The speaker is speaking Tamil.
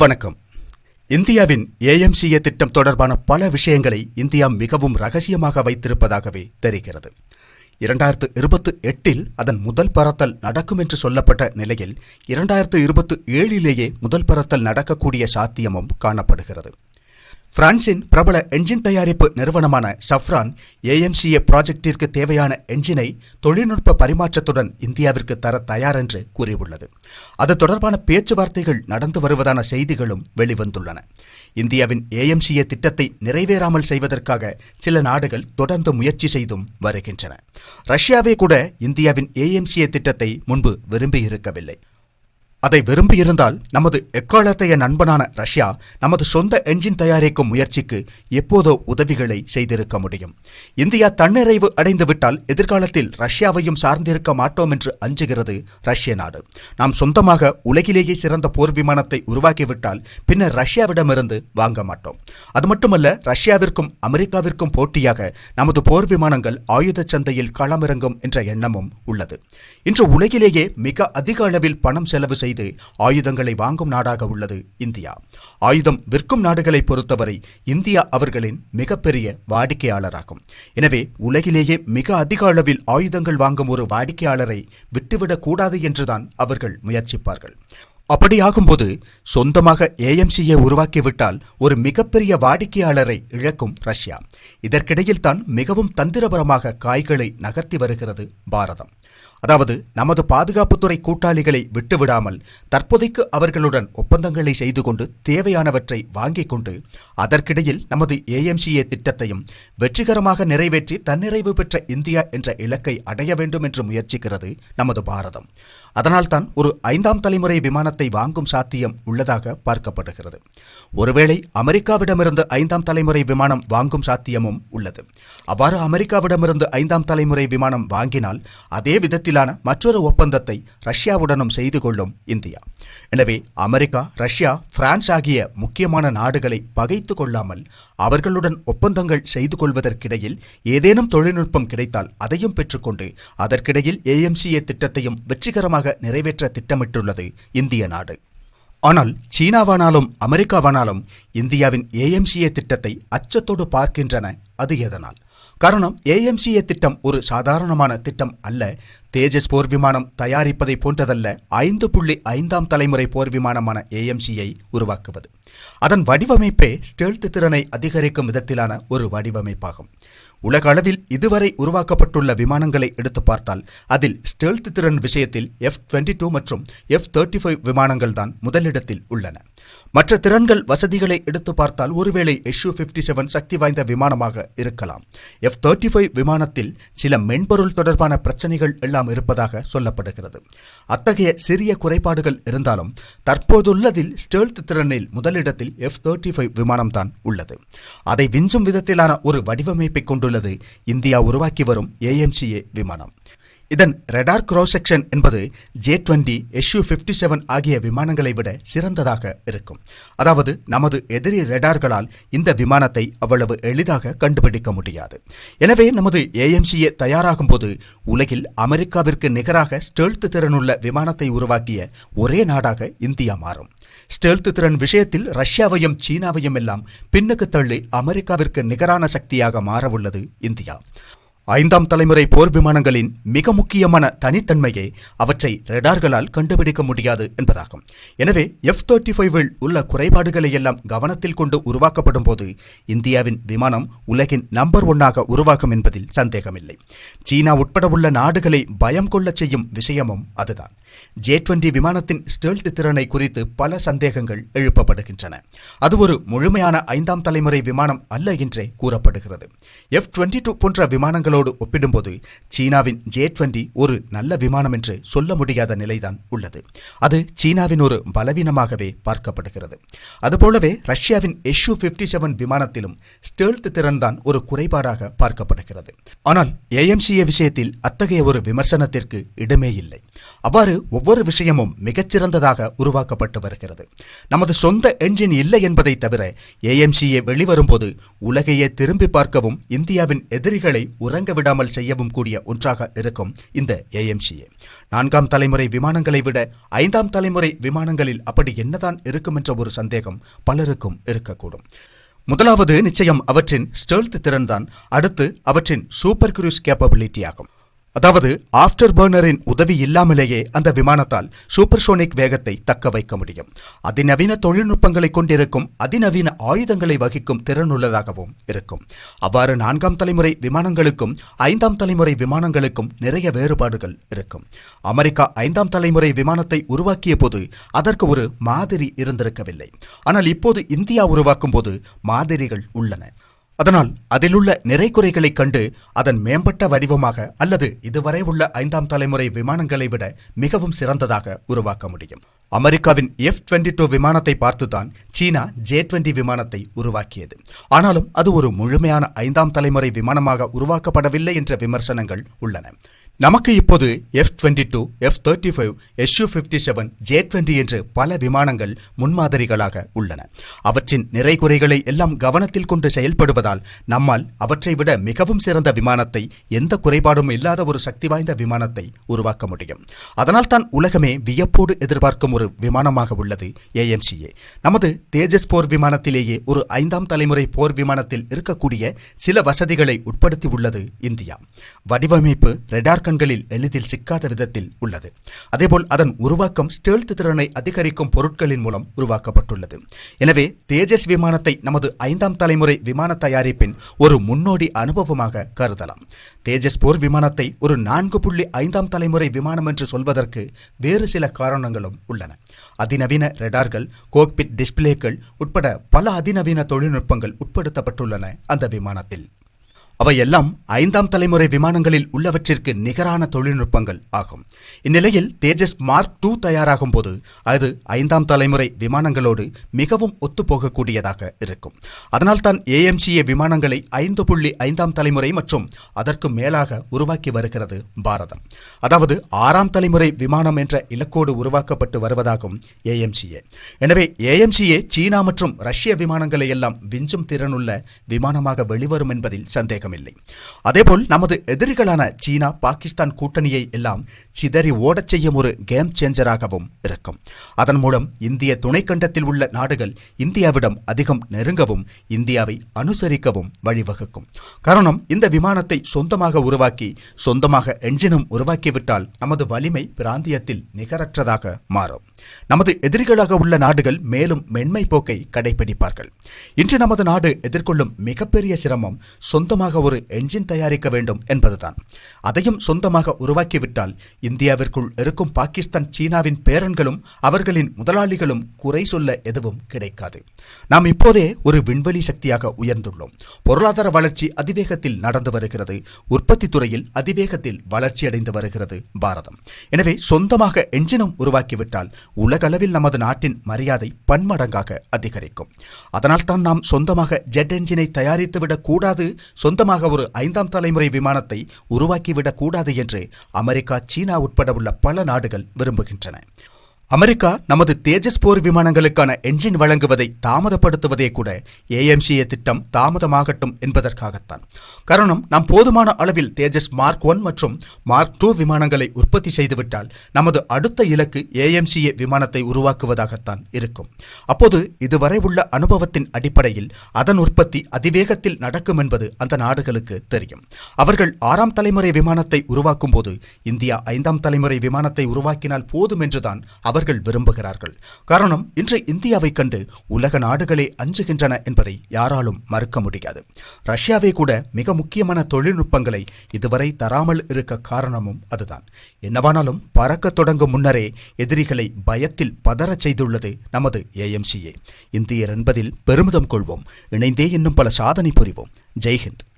வணக்கம். இந்தியாவின் ஏஎம்சிஏ திட்டம் தொடர்பான பல விஷயங்களை இந்தியா மிகவும் ரகசியமாக வைத்திருப்பதாகவே தெரிகிறது. இரண்டாயிரத்து இருபத்து எட்டில் அதன் முதல் பறத்தல் நடக்கும் என்று சொல்லப்பட்ட நிலையில் இரண்டாயிரத்து இருபத்து ஏழிலேயே முதல் பறத்தல் நடக்கக்கூடிய சாத்தியமும் காணப்படுகிறது. பிரான்சின் பிரபல என்ஜின் தயாரிப்பு நிறுவனமான சஃப்ரான் ஏஎம்சிஏ ப்ராஜெக்டிற்கு தேவையான என்ஜினை தொழில்நுட்ப பரிமாற்றத்துடன் இந்தியாவிற்கு தர தயார் என்று கூறியுள்ளது. அது தொடர்பான பேச்சுவார்த்தைகள் நடந்து வருவதான செய்திகளும் வெளிவந்துள்ளன. இந்தியாவின் ஏஎம்சிஏ திட்டத்தை நிறைவேறாமல் செய்வதற்காக சில நாடுகள் தொடர்ந்து முயற்சி செய்தும் வருகின்றன. ரஷ்யாவே கூட இந்தியாவின் ஏஎம்சிஏ திட்டத்தை முன்பு விரும்பியிருக்கவில்லை. அதை விரும்பியிருந்தால் நமது எக்காலத்தைய நண்பனான ரஷ்யா நமது சொந்த என்ஜின் தயாரிக்கும் முயற்சிக்கு எப்போதோ உதவிகளை செய்திருக்க முடியும். இந்தியா தன்னிறைவு அடைந்துவிட்டால் எதிர்காலத்தில் ரஷ்யாவையும் சார்ந்திருக்க மாட்டோம் என்று அஞ்சுகிறது ரஷ்ய நாடு. நாம் சொந்தமாக உலகிலேயே சிறந்த போர் விமானத்தை உருவாக்கிவிட்டால் பின்னர் ரஷ்யாவிடமிருந்து வாங்க மாட்டோம். அது மட்டுமல்ல ரஷ்யாவிற்கும் அமெரிக்காவிற்கும் போட்டியாக நமது போர் விமானங்கள் ஆயுத சந்தையில் களமிறங்கும் என்ற எண்ணமும் உள்ளது. இன்று உலகிலேயே மிக அதிக அளவில் பணம் செலவு செய்ய செய்து ஆயுதங்களை வாங்கும் நாடாக உள்ளது இந்தியா. ஆயுதம் விற்கும் நாடுகளை பொறுத்தவரை இந்தியா அவர்களின் மிகப்பெரிய வாடிக்கையாளராகும். எனவே உலகிலேயே மிக அதிக அளவில் ஆயுதங்கள் வாங்கும் ஒரு வாடிக்கையாளரை விட்டுவிடக்கூடாது என்றுதான் அவர்கள் முயற்சிப்பார்கள். அப்படியாகும்போது சொந்தமாக ஏஎம்சியை உருவாக்கிவிட்டால் ஒரு மிகப்பெரிய வாடிக்கையாளரை இழக்கும் ரஷ்யா. இதற்கிடையில் தான் மிகவும் தந்திரபரமாக காய்களை நகர்த்தி வருகிறது பாரதம். அதாவது நமது பாதுகாப்புத்துறை கூட்டாளிகளை விட்டுவிடாமல் தற்போதைக்கு அவர்களுடன் ஒப்பந்தங்களை செய்து கொண்டு தேவையானவற்றை வாங்கிக் கொண்டு அதற்கிடையில் நமது ஏஎம்சிஏ திட்டத்தையும் வெற்றிகரமாக நிறைவேற்றி தன்னிறைவு பெற்ற இந்தியா என்ற இலக்கை அடைய வேண்டும் என்று முயற்சிக்கிறது நமது பாரதம். அதனால்தான் ஒரு ஐந்தாம் தலைமுறை விமானத்தை வாங்கும் சாத்தியம் உள்ளதாக பார்க்கப்படுகிறது. ஒருவேளை அமெரிக்காவிடமிருந்து ஐந்தாம் தலைமுறை விமானம் வாங்கும் சாத்தியமும் உள்ளது. அவ்வாறு அமெரிக்காவிடமிருந்து ஐந்தாம் தலைமுறை விமானம் வாங்கினால் அதே விதத்தில் விதத்திலான மற்றொரு ஒப்பந்தத்தை ரஷ்யாவுடனும் செய்து கொள்ளும் இந்தியா. எனவே அமெரிக்கா ரஷ்யா பிரான்ஸ் ஆகிய முக்கியமான நாடுகளை பகைத்து கொள்ளாமல் அவர்களுடன் ஒப்பந்தங்கள் செய்து கொள்வதற்கிடையில் ஏதேனும் தொழில்நுட்பம் கிடைத்தால் அதையும் பெற்றுக்கொண்டு அதற்கிடையில் ஏஎம்சிஏ திட்டத்தையும் வெற்றிகரமாக நிறைவேற்ற திட்டமிட்டுள்ளது இந்திய நாடு. ஆனால் சீனாவானாலும் அமெரிக்காவானாலும் இந்தியாவின் ஏஎம்சிஏ திட்டத்தை அச்சத்தோடு பார்க்கின்றன அது எதனால்? காரணம் ஏஎம்சிஏ திட்டம் ஒரு சாதாரணமான திட்டம் அல்ல தேஜஸ் போர் விமானம் தயாரிப்பதை போன்றதல்ல ஐந்து புள்ளி ஐந்தாம் தலைமுறை போர் விமானமான ஏஎம்சியை உருவாக்குவது. அதன் வடிவமைப்பே ஸ்டெல்த் திறனை அதிகரிக்கும் விதத்திலான ஒரு வடிவமைப்பாகும். உலக அளவில் இதுவரை உருவாக்கப்பட்டுள்ள விமானங்களை எடுத்து பார்த்தால் அதில் ஸ்டெல்த் திறன் விஷயத்தில் எஃப் டுவெண்ட்டி டூ மற்றும் எஃப் தேர்ட்டி ஃபைவ் விமானங்கள் தான் முதலிடத்தில் உள்ளன. மற்ற திறன்கள் வசதிகளை எடுத்து பார்த்தால் ஒருவேளை எஷ்யூ ஃபிஃப்டி செவன் சக்தி வாய்ந்த விமானமாக இருக்கலாம். எஃப் தேர்ட்டி ஃபைவ் விமானத்தில் சில மென்பொருள் தொடர்பான பிரச்சனைகள் எல்லாம் இருப்பதாக சொல்லப்படுகிறது. அத்தகைய சிறிய குறைபாடுகள் இருந்தாலும் தற்போதுள்ளதில் ஸ்டெல்த் திறனில் முதலிடத்தில் எஃப் தேர்ட்டி ஃபைவ் விமானம்தான் உள்ளது. அதை விஞ்சும் விதத்திலான ஒரு வடிவமைப்பை கொண்டுள்ளது இந்தியா உருவாக்கி வரும் ஏஎம்சிஏ விமானம். இதன் ரெடார் கிராஸ் செக்ஷன் என்பது J twenty SU fifty seven ஆகிய விமானங்களை விட சிறந்ததாக இருக்கும். அதாவது நமது எதிரி ரெடார்களால் இந்த விமானத்தை அவ்வளவு எளிதாக கண்டுபிடிக்க முடியாது. எனவே நமது ஏஎம்சிஏ தயாராகும் போது உலகில் அமெரிக்காவிற்கு நிகராக ஸ்டெல்த் திறனுள்ள விமானத்தை உருவாக்கிய ஒரே நாடாக இந்தியா மாறும். ஸ்டெல்த் திறன் விஷயத்தில் ரஷ்யாவையும் சீனாவையும் எல்லாம் பின்னுக்கு தள்ளி அமெரிக்காவிற்கு நிகரான சக்தியாக மாறவுள்ளது இந்தியா. ஐந்தாம் தலைமுறை போர் விமானங்களின் மிக முக்கியமான தனித்தன்மையை அவற்றை ரெடார்களால் கண்டுபிடிக்க முடியாது என்பதாகும். எனவே எஃப் தேர்ட்டி ஃபைவில் உள்ள குறைபாடுகளை எல்லாம் கவனத்தில் கொண்டு உருவாக்கப்படும் போது இந்தியாவின் விமானம் உலகின் நம்பர் ஒன்னாக உருவாகும் என்பதில் சந்தேகமில்லை. சீனா உட்பட உள்ள நாடுகளை பயம் கொள்ளச் செய்யும் விஷயமும் அதுதான். ஜே டுவெண்டி விமானத்தின் ஸ்டெல்த் திறனை குறித்து பல சந்தேகங்கள் எழுப்பப்படுகின்றன. அது ஒரு முழுமையான ஐந்தாம் தலைமுறை விமானம் அல்ல என்றே கூறப்படுகிறது. எஃப் டுவெண்ட்டி டூ போன்ற விமானங்களோடு ஒப்பிடும்போது சீனாவின் ஜே டுவெண்டி ஒரு நல்ல விமானம் என்று சொல்ல முடியாத நிலைதான் உள்ளது. அது சீனாவின் ஒரு பலவீனமாகவே பார்க்கப்படுகிறது. அதுபோலவே ரஷ்யாவின் எஷ்யூ பிப்டி செவன் விமானத்திலும் ஸ்டெல்த் திறன்தான் ஒரு குறைபாடாக பார்க்கப்படுகிறது. ஆனால் ஏஎம்சிஏ விஷயத்தில் அத்தகைய ஒரு விமர்சனத்திற்கு இடமே இல்லை. அவ்வாறு ஒவ்வொரு விஷயமும் மிகச்சிறந்ததாக உருவாக்கப்பட்டு வருகிறது. நமது சொந்த என்ஜின் இல்லை என்பதை தவிர ஏஎம்சிஏ வெளிவரும்போது உலகையே திரும்பி பார்க்கவும் இந்தியாவின் எதிரிகளை உறங்க விடாமல் செய்யவும் கூடிய ஒன்றாக இருக்கும் இந்த ஏஎம்சிஏ நான்காம் தலைமுறை விமானங்களை விட ஐந்தாம் தலைமுறை விமானங்களில் அப்படி என்னதான் இருக்கும் என்ற ஒரு சந்தேகம் பலருக்கும் இருக்கக்கூடும். முதலாவது நிச்சயம் அவற்றின் ஸ்டெல்த் திறன்தான் அடுத்து அவற்றின் சூப்பர் குரூஸ் கேப்பபிலிட்டி ஆகும். அதாவது ஆஃப்டர் பர்னரின் உதவி இல்லாமலேயே அந்த விமானத்தால் சூப்பர்சோனிக் வேகத்தை தக்க வைக்க முடியும். அதிநவீன தொழில்நுட்பங்களை கொண்டிருக்கும் அதிநவீன ஆயுதங்களை வகிக்கும் திறனுள்ளதாகவும் இருக்கும். அவ்வாறு நான்காம் தலைமுறை விமானங்களுக்கும் ஐந்தாம் தலைமுறை விமானங்களுக்கும் நிறைய வேறுபாடுகள் இருக்கும். அமெரிக்கா ஐந்தாம் தலைமுறை விமானத்தை உருவாக்கிய போது அதற்கு ஒரு மாதிரி இருந்திருக்கவில்லை. ஆனால் இப்போது இந்தியா உருவாக்கும் போது மாதிரிகள் உள்ளன. அதனால் அதிலுள்ள நிறைகுறைகளைக் கண்டு அதன் மேம்பட்ட வடிவமாக அல்லது இதுவரை உள்ள ஐந்தாம் தலைமுறை விமானங்களை விட மிகவும் சிறந்ததாக உருவாக்க முடியும். அமெரிக்காவின் எஃப் டுவெண்டி டூ விமானத்தை பார்த்துதான் சீனா ஜே டுவெண்ட்டி விமானத்தை உருவாக்கியது. ஆனாலும் அது ஒரு முழுமையான ஐந்தாம் தலைமுறை விமானமாக உருவாக்கப்படவில்லை என்ற விமர்சனங்கள் உள்ளன. நமக்கு இப்போது F twenty two F thirty five SU fifty seven J twenty என்று பல விமானங்கள் முன்மாதிரிகளாக உள்ளன. அவற்றின் நிறைகுறைகளை எல்லாம் கவனத்தில் கொண்டு செயல்படுவதால் நம்மால் அவற்றை விட மிகவும் சிறந்த விமானத்தை எந்த குறைபாடும் இல்லாத ஒரு சக்தி வாய்ந்த விமானத்தை உருவாக்க முடியும். அதனால் தான் உலகமே வியப்போடு எதிர்பார்க்கும் ஒரு விமானமாக உள்ளது ஏஎம்சிஏ நமது தேஜஸ் போர் விமானத்திலேயே ஒரு ஐந்தாம் தலைமுறை போர் விமானத்தில் இருக்கக்கூடிய சில வசதிகளை உட்படுத்தி உள்ளது இந்தியா. வடிவமைப்பு ரெடார்க கண்களில் எளிதில் சிக்காத விதத்தில் உள்ளது. அதேபோல் அதன் உருவாக்கம் ஸ்டேல்த் திறனை அதிகரிக்கும் பொருட்களின் மூலம் உருவாக்கப்பட்டுள்ளது. எனவே தேஜஸ் விமானத்தை நமது ஐந்தாம் தலைமுறை விமான தயாரிப்பின் ஒரு முன்னோடி அனுபவமாக கருதலாம். தேஜஸ் போர் விமானத்தை ஒரு நான்கு புள்ளி ஐந்தாம் தலைமுறை விமானம் என்று சொல்வதற்கு வேறு சில காரணங்களும் உள்ளன. அதிநவீன ரெடார்கள் கோக்பிட் டிஸ்பிளேக்கள் உட்பட பல அதிநவீன தொழில்நுட்பங்கள் உட்படுத்தப்பட்டுள்ளன அந்த விமானத்தில். அவையெல்லாம் ஐந்தாம் தலைமுறை விமானங்களில் உள்ளவற்றிற்கு நிகரான தொழில்நுட்பங்கள் ஆகும். இந்நிலையில் தேஜஸ் மார்க் டூ தயாராகும் போது அது ஐந்தாம் தலைமுறை விமானங்களோடு மிகவும் ஒத்துப்போகக்கூடியதாக இருக்கும். அதனால்தான் ஏஎம்சிஏ விமானங்களை ஐந்து புள்ளி ஐந்தாம் தலைமுறை மற்றும் அதற்கு மேலாக உருவாக்கி வருகிறது பாரதம். அதாவது ஆறாம் தலைமுறை விமானம் என்ற இலக்கோடு உருவாக்கப்பட்டு வருவதாகும் ஏஎம்சிஏ எனவே ஏஎம்சிஏ சீனா மற்றும் ரஷ்ய விமானங்களை எல்லாம் விஞ்சும் திறனுள்ள விமானமாக வெளிவரும் என்பதில் சந்தேகம் சந்தேகமில்லை அதேபோல் நமது எதிரிகளான சீனா பாகிஸ்தான் கூட்டணியை எல்லாம் சிதறி ஓடச் செய்யும் ஒரு கேம் சேஞ்சராகவும் இருக்கும். அதன் மூலம் இந்திய துணைக்கண்டத்தில் உள்ள நாடுகள் இந்தியாவிடம் அதிகம் நெருங்கவும் இந்தியாவை அனுசரிக்கவும் வழிவகுக்கும். காரணம் இந்த விமானத்தை சொந்தமாக உருவாக்கி சொந்தமாக என்ஜினும் உருவாக்கிவிட்டால் நமது வலிமை பிராந்தியத்தில் நிகரற்றதாக மாறும். நமது எதிரிகளாக உள்ள நாடுகள் மேலும் மென்மை போக்கை கடைபிடிப்பார்கள் இன்று நமது நாடு எதிர்கொள்ளும் மிகப்பெரிய சிரமம் சொந்தமாக ஒரு என்ஜின் தயாரிக்க வேண்டும் என்பதுதான். அதையும் சொந்தமாக உருவாக்கிவிட்டால் இந்தியாவிற்குள் இருக்கும் பாகிஸ்தான் சீனாவின் பேரன்களும் அவர்களின் முதலாளிகளும் குறை சொல்ல எதுவும் கிடைக்காது. நாம் இப்போதே ஒரு விண்வெளி சக்தியாக உயர்ந்துள்ளோம். பொருளாதார வளர்ச்சி அதிவேகத்தில் நடந்து வருகிறது. உற்பத்தி துறையில் அதிவேகத்தில் வளர்ச்சியடைந்து வருகிறது பாரதம். எனவே சொந்தமாக என்ஜினும் உருவாக்கிவிட்டால் உலகளவில் நமது நாட்டின் மரியாதை பன்மடங்காக அதிகரிக்கும். அதனால்தான் நாம் சொந்தமாக ஜெட் என்ஜினை தயாரித்துவிடக் கூடாது சொந்தமாக சொந்தமாக ஒரு ஐந்தாம் தலைமுறை விமானத்தை உருவாக்கிவிடக் கூடாது என்று அமெரிக்கா சீனா உட்பட உள்ள பல நாடுகள் விரும்புகின்றன. அமெரிக்கா நமது தேஜஸ் போர் விமானங்களுக்கான என்ஜின் வழங்குவதை தாமதப்படுத்துவதே கூட ஏஎம்சிஏ திட்டம் தாமதமாகட்டும் என்பதற்காகத்தான். காரணம் நாம் போதுமான அளவில் தேஜஸ் மார்க் ஒன் மற்றும் மார்க் டூ விமானங்களை உற்பத்தி செய்துவிட்டால் நமது அடுத்த இலக்கு ஏஎம்சிஏ விமானத்தை உருவாக்குவதாகத்தான் இருக்கும். அப்போது இதுவரை உள்ள அனுபவத்தின் அடிப்படையில் அதன் உற்பத்தி அதிவேகத்தில் நடக்கும் என்பது அந்த நாடுகளுக்கு தெரியும். அவர்கள் ஆறாம் தலைமுறை விமானத்தை உருவாக்கும் போது இந்தியா ஐந்தாம் தலைமுறை விமானத்தை உருவாக்கினால் போதும் என்றுதான் அவர் அவர்கள் விரும்புகிறார்கள். காரணம் இன்று இந்தியாவை கண்டு உலக நாடுகளே அஞ்சுகின்றன என்பதை யாராலும் மறுக்க முடியாது. ரஷ்யாவே கூட மிக முக்கியமான தொழில்நுட்பங்களை இதுவரை தராமல் இருக்க காரணமும் அதுதான். என்னவானாலும் பறக்க தொடங்கும் முன்னரே எதிரிகளை பயத்தில் பதறச் செய்துள்ளது நமது ஏஎம்சிஏ இந்தியர் என்பதில் பெருமிதம் கொள்வோம். இணைந்தே இன்னும் பல சாதனை புரிவோம். ஜெய்ஹிந்த்.